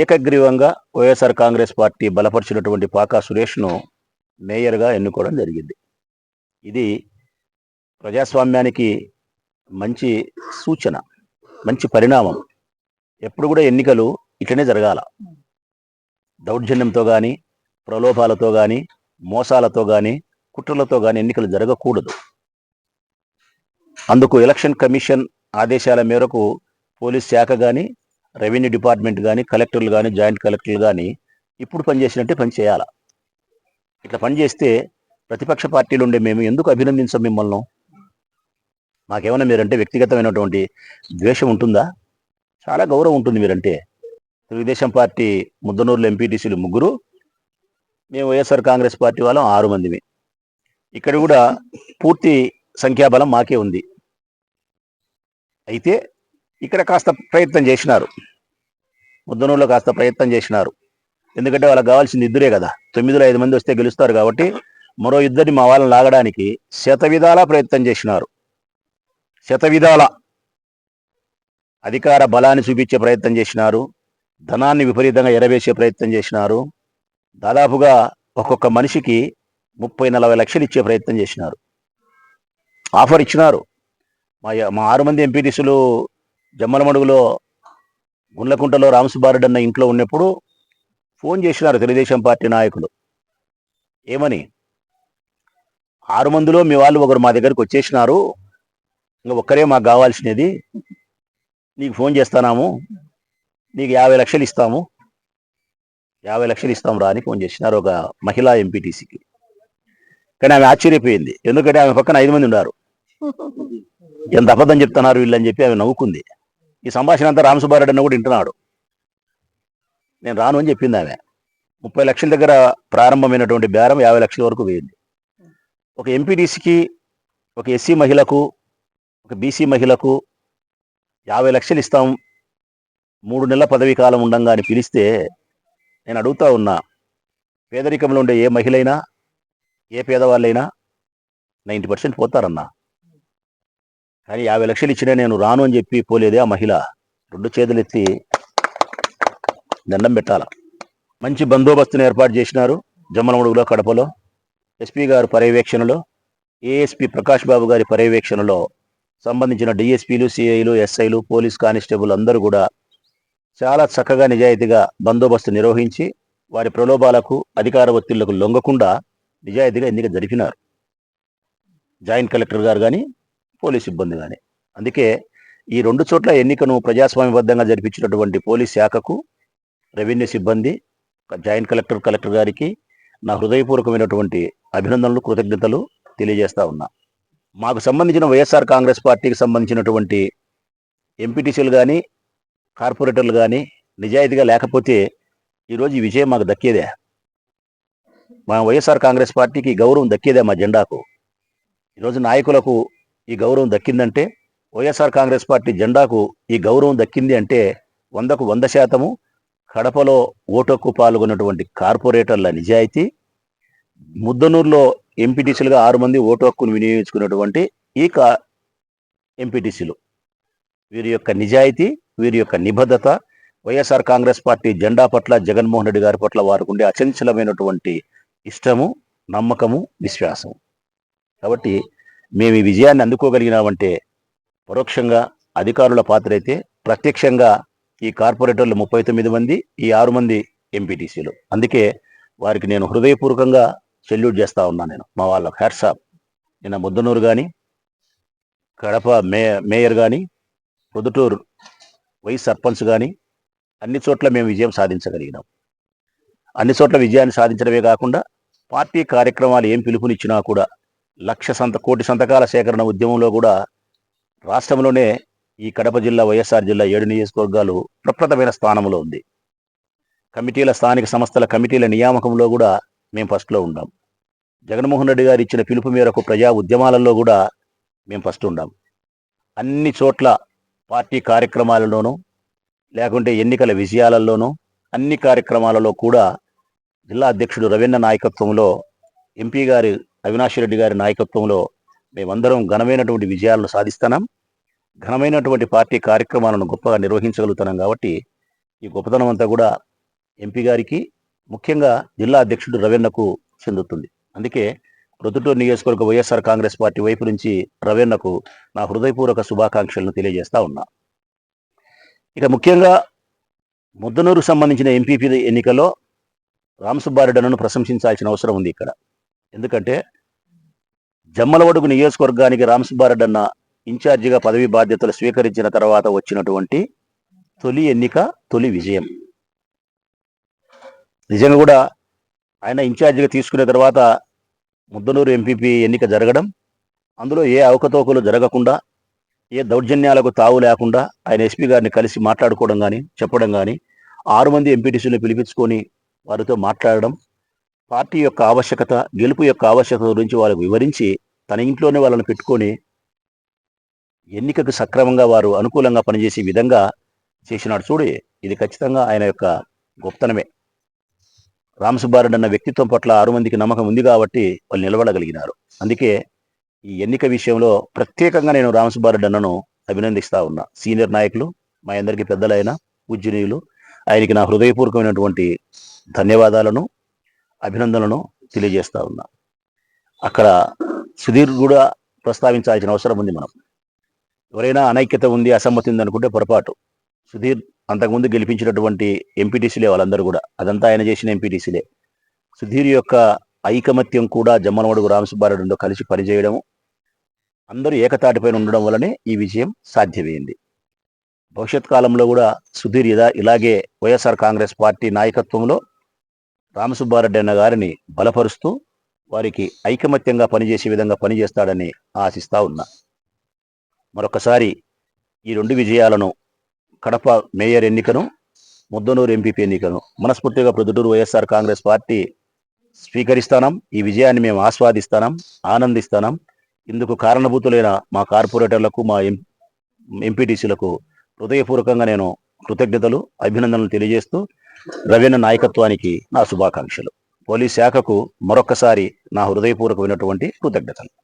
ఏకగ్రీవంగా YSR Congress party బలపరిచినటువంటి పాకా సురేష్ను మేయర్గా ఎన్నుకోవడం జరిగింది. ఇది ప్రజాస్వామ్యానికి మంచి సూచన మంచి పరిణామం. ఎప్పుడు కూడా ఎన్నికలు ఇట్లనే జరగాల. దౌర్జన్యంతో కానీ ప్రలోభాలతో కానీ మోసాలతో కానీ కుట్రలతో కానీ ఎన్నికలు జరగకూడదు. అందుకు ఎలక్షన్ కమిషన్ ఆదేశాల మేరకు పోలీస్ శాఖ కానీ రెవెన్యూ డిపార్ట్మెంట్ కానీ కలెక్టర్లు కానీ జాయింట్ కలెక్టర్లు కానీ ఇప్పుడు పనిచేసినట్టే పని చేయాలా? ఇట్లా పనిచేస్తే ప్రతిపక్ష పార్టీలు ఉండే మేము ఎందుకు అభినందించాం మిమ్మల్ని? మాకేమైనా మీరంటే వ్యక్తిగతమైనటువంటి ద్వేషం ఉంటుందా? చాలా గౌరవం ఉంటుంది మీరంటే. తెలుగుదేశం పార్టీ ముద్దనూరులో ఎంపీటీసీలు ముగ్గురు. మేము వైఎస్ఆర్ కాంగ్రెస్ పార్టీ వాళ్ళం ఆరు మందిమి. ఇక్కడ కూడా పూర్తి సంఖ్యాబలం మాకే ఉంది. అయితే ఇక్కడ కాస్త ప్రయత్నం చేసినారు. ముద్దనూరులో కాస్త ప్రయత్నం చేసినారు. ఎందుకంటే వాళ్ళకి కావాల్సింది ఇద్దరే కదా. తొమ్మిదిలో ఐదు మంది వస్తే గెలుస్తారు కాబట్టి మరో ఇద్దరిని మా వాళ్ళని లాగడానికి శతవిధాలా ప్రయత్నం చేసినారు. శతవిధాల అధికార బలాన్ని చూపించే ప్రయత్నం చేసినారు. ధనాన్ని విపరీతంగా ఎరవేసే ప్రయత్నం చేసినారు. దాదాపుగా ఒక్కొక్క మనిషికి ముప్పై నలభై లక్షలు ఇచ్చే ప్రయత్నం చేసినారు. ఆఫర్ ఇచ్చినారు. మా మా ఆరు మంది ఎంపీటీసులు జమ్మలమడుగులో గుండ్లకుంటలో రామసుబ్బారెడ్డి అన్న ఇంట్లో ఉన్నప్పుడు ఫోన్ చేసినారు తెలుగుదేశం పార్టీ నాయకులు. ఏమని? ఆరు మందిలో మీ వాళ్ళు ఒకరు మా దగ్గరికి వచ్చేసినారు. ఇంకా ఒక్కరే మాకు కావాల్సినది. నీకు ఫోన్ చేస్తున్నాము నీకు యాభై లక్షలు ఇస్తాము. యాభై లక్షలు ఇస్తాం రా అని ఫోన్ చేసినారు ఒక మహిళా ఎంపీటీసీకి. కానీ ఆమె ఆశ్చర్యపోయింది. ఎందుకంటే ఆమె పక్కన ఐదు మంది ఉన్నారు. ఎంత అబద్ధం చెప్తున్నారు వీళ్ళని చెప్పి ఆమె నవ్వుకుంది. ఈ సంభాషణ అంతా రామసుబ్బారెడ్డి అన్న కూడా వింటున్నాడు. నేను రాను అని చెప్పింది ఆమె. ముప్పై లక్షల దగ్గర ప్రారంభమైనటువంటి బేరం యాభై లక్షల వరకు వేయింది ఒక ఎంపీటీసీకి ఒక ఎస్సీ మహిళకు ఒక బీసీ మహిళకు యాభై లక్షలు ఇస్తాం. మూడు నెలల పదవీ కాలం ఉండంగా అని పిలిస్తే నేను అడుగుతా ఉన్నా పేదరికంలో ఉండే ఏ మహిళైనా ఏ పేదవాళ్ళైనా నైంటీ పర్సెంట్ పోతారన్నా. కానీ యాభై లక్షలు ఇచ్చినా నేను రాను అని చెప్పి పోలేదే ఆ మహిళ. రెండు చేతులెత్తి దండం పెట్టాల. మంచి బందోబస్తును ఏర్పాటు చేసినారు జమ్మలమడుగులో కడపలో. ఎస్పీ గారు పర్యవేక్షణలో ఏఎస్పీ ప్రకాష్ బాబు గారి పర్యవేక్షణలో సంబంధించిన డిఎస్పీలు సిఐలు ఎస్ఐలు పోలీస్ కానిస్టేబుల్ అందరూ కూడా చాలా చక్కగా నిజాయితీగా బందోబస్తు నిర్వహించి వారి ప్రలోభాలకు అధికార ఒత్తిళ్ళకు లొంగకుండా నిజాయితీగా ఎన్నిక జరిపినారు. జాయింట్ కలెక్టర్ గారు కానీ పోలీస్ సిబ్బంది కానీ అందుకే ఈ రెండు చోట్ల ఎన్నికను ప్రజాస్వామ్యబద్ధంగా జరిపించినటువంటి పోలీస్ శాఖకు రెవెన్యూ సిబ్బంది జాయింట్ కలెక్టర్ కలెక్టర్ గారికి నా హృదయపూర్వకమైనటువంటి అభినందనలు కృతజ్ఞతలు తెలియజేస్తా ఉన్నా. మాకు సంబంధించిన వైఎస్ఆర్ కాంగ్రెస్ పార్టీకి సంబంధించినటువంటి ఎంపీటీసీలు కానీ కార్పొరేటర్లు కానీ నిజాయితీగా లేకపోతే ఈరోజు ఈ విజయం మాకు దక్కేదే. మా వైఎస్ఆర్ కాంగ్రెస్ పార్టీకి గౌరవం దక్కేదే మా జెండాకు. ఈరోజు నాయకులకు ఈ గౌరవం దక్కిందంటే వైఎస్ఆర్ కాంగ్రెస్ పార్టీ జెండాకు ఈ గౌరవం దక్కింది అంటే వందకు వంద శాతము కడపలో ఓటుకు పాల్గొన్నటువంటి కార్పొరేటర్ల నిజాయితీ ముద్దనూరులో ఎంపీటీసీలుగా ఆరు మంది ఓటు హక్కును వినియోగించుకున్నటువంటి ఈ కా ఎంపీటీసీలు. వీరి యొక్క నిజాయితీ వీరి యొక్క నిబద్ధత వైఎస్ఆర్ కాంగ్రెస్ పార్టీ జెండా పట్ల జగన్మోహన్ రెడ్డి గారి పట్ల వారికి ఉండే అచంచలమైనటువంటి ఇష్టము నమ్మకము విశ్వాసం కాబట్టి మేము ఈ విజయాన్ని అందుకోగలిగినామంటే పరోక్షంగా అధికారుల పాత్ర అయితే ప్రత్యక్షంగా ఈ కార్పొరేటర్లు ముప్పై తొమ్మిది మంది ఈ ఆరు మంది ఎంపీటీసీలు అందుకే వారికి నేను హృదయపూర్వకంగా సెల్యూట్ చేస్తా ఉన్నాను నేను. మా వాళ్ళ హ్యాట్సాప్ నిన్న ముద్దనూరు కానీ కడప మే మేయర్ కానీ పొద్దుటూరు వైస్ సర్పంచ్ కానీ అన్ని చోట్ల మేము విజయం సాధించగలిగినాం. అన్ని చోట్ల విజయాన్ని సాధించడమే కాకుండా పార్టీ కార్యక్రమాలు ఏం పిలుపునిచ్చినా కూడా లక్ష సంత కోటి సంతకాల సేకరణ ఉద్యమంలో కూడా రాష్ట్రంలోనే ఈ కడప జిల్లా వైఎస్ఆర్ జిల్లా ఏడు నియోజకవర్గాలు ప్రప్రథమైన స్థానంలో ఉంది. కమిటీల స్థానిక సంస్థల కమిటీల నియామకంలో కూడా మేము ఫస్ట్లో ఉన్నాం జగన్మోహన్ రెడ్డి గారు ఇచ్చిన పిలుపు మేరకు ప్రజా ఉద్యమాలలో కూడా మేము ఫస్ట్ ఉన్నాం అన్ని చోట్ల పార్టీ కార్యక్రమాలలోనూ లేకుంటే ఎన్నికల విజయాలలోనూ అన్ని కార్యక్రమాలలో కూడా జిల్లా అధ్యక్షుడు రవీంద్ర నాయకత్వంలో ఎంపీ గారి అవినాష్ రెడ్డి గారి నాయకత్వంలో మేమందరం ఘనమైనటువంటి విజయాలను సాధిస్తున్నాం. ఘనమైనటువంటి పార్టీ కార్యక్రమాలను గొప్పగా నిర్వహించగలుగుతున్నాం కాబట్టి ఈ గొప్పతనం అంతా కూడా ఎంపీ గారికి ముఖ్యంగా జిల్లా అధ్యక్షుడు రవెన్నకు చెందుతుంది. అందుకే ప్రొద్దుటూరు నియోజకవర్గ వైఎస్ఆర్ కాంగ్రెస్ పార్టీ వైపు నుంచి రవెన్నకు నా హృదయపూర్వక శుభాకాంక్షలను తెలియజేస్తా ఉన్నా. ఇక ముఖ్యంగా ముద్దనూరుకు సంబంధించిన ఎంపీపీ ఎన్నికల్లో రామసుబ్బారెడ్డను ప్రశంసించాల్సిన అవసరం ఉంది ఇక్కడ. ఎందుకంటే జమ్మలవడుగు నియోజకవర్గానికి రామసుబ్బారెడ్డి అన్న ఇన్ఛార్జిగా పదవి బాధ్యతలు స్వీకరించిన తర్వాత వచ్చినటువంటి తొలి ఎన్నిక తొలి విజయం. నిజంగా కూడా ఆయన ఇన్ఛార్జిగా తీసుకున్న తర్వాత ముద్దనూరు ఎంపీపీ ఎన్నిక జరగడం అందులో ఏ అవకతవకలు జరగకుండా ఏ దౌర్జన్యాలకు తావు లేకుండా ఆయన ఎస్పీ గారిని కలిసి మాట్లాడుకోవడం కానీ చెప్పడం కానీ ఆరు మంది ఎంపీటీసీని పిలిపించుకొని వారితో మాట్లాడడం పార్టీ యొక్క ఆవశ్యకత గెలుపు యొక్క ఆవశ్యకత గురించి వాళ్ళకు వివరించి తన ఇంట్లోనే వాళ్ళని పెట్టుకొని ఎన్నికకు సక్రమంగా వారు అనుకూలంగా పనిచేసే విధంగా చేసినాడు చూడు. ఇది ఖచ్చితంగా ఆయన యొక్క గొప్పతనమే. రామసుబ్బారెడ్డి అన్న వ్యక్తిత్వం పట్ల ఆరు మందికి నమ్మకం ఉంది కాబట్టి వాళ్ళు నిలబడగలిగినారు. అందుకే ఈ ఎన్నిక విషయంలో ప్రత్యేకంగా నేను రామసుబ్బారెడ్డి అన్నను అభినందిస్తా ఉన్నా. సీనియర్ నాయకులు మా అందరికీ పెద్దలైన పూజ్యనీయులు ఆయనకి నా హృదయపూర్వకమైనటువంటి ధన్యవాదాలను అభినందనలను తెలియజేస్తా ఉన్నా. అక్కడ సుధీర్ కూడా ప్రస్తావించాల్సిన అవసరం ఉంది మనం ఎవరైనా అనైక్యత ఉంది అసమ్మతి ఉంది అనుకుంటే పొరపాటు. సుధీర్ అంతకుముందు గెలిపించినటువంటి ఎంపీటీసీలే వాళ్ళందరూ కూడా. అదంతా ఆయన చేసిన ఎంపీటీసీలే. సుధీర్ యొక్క ఐకమత్యం కూడా జమ్మలమడుగు రామసుబ్బారెడ్డితో కలిసి పనిచేయడం అందరూ ఏకతాటిపైన ఉండడం వల్లనే ఈ విజయం సాధ్యమైంది. భవిష్యత్ కాలంలో కూడా సుధీర్ ఇదా ఇలాగే వైఎస్ఆర్ కాంగ్రెస్ పార్టీ నాయకత్వంలో రామసుబ్బారెడ్డి అన్న గారిని బలపరుస్తూ వారికి ఐకమత్యంగా పనిచేసే విధంగా పనిచేస్తాడని ఆశిస్తా ఉన్నా. మరొకసారి ఈ రెండు విజయాలను కడప మేయర్ ఎన్నికను ముద్దనూరు ఎంపీపీ ఎన్నికను మనస్ఫూర్తిగా ప్రొద్దుటూరు వైఎస్ఆర్ కాంగ్రెస్ పార్టీ స్వీకరిస్తాం ఈ విజయాన్ని మేము ఆస్వాదిస్తాం ఆనందిస్తాం ఇందుకు కారణభూతులైన మా కార్పొరేటర్లకు మా ఎం ఎంపీటీసీలకు హృదయపూర్వకంగా నేను కృతజ్ఞతలు అభినందనలు తెలియజేస్తూ రవీణ నాయకత్వానికి నా శుభాకాంక్షలు. పోలీస్ శాఖకు మరొక్కసారి నా హృదయపూర్వకమైనటువంటి కృతజ్ఞతలు.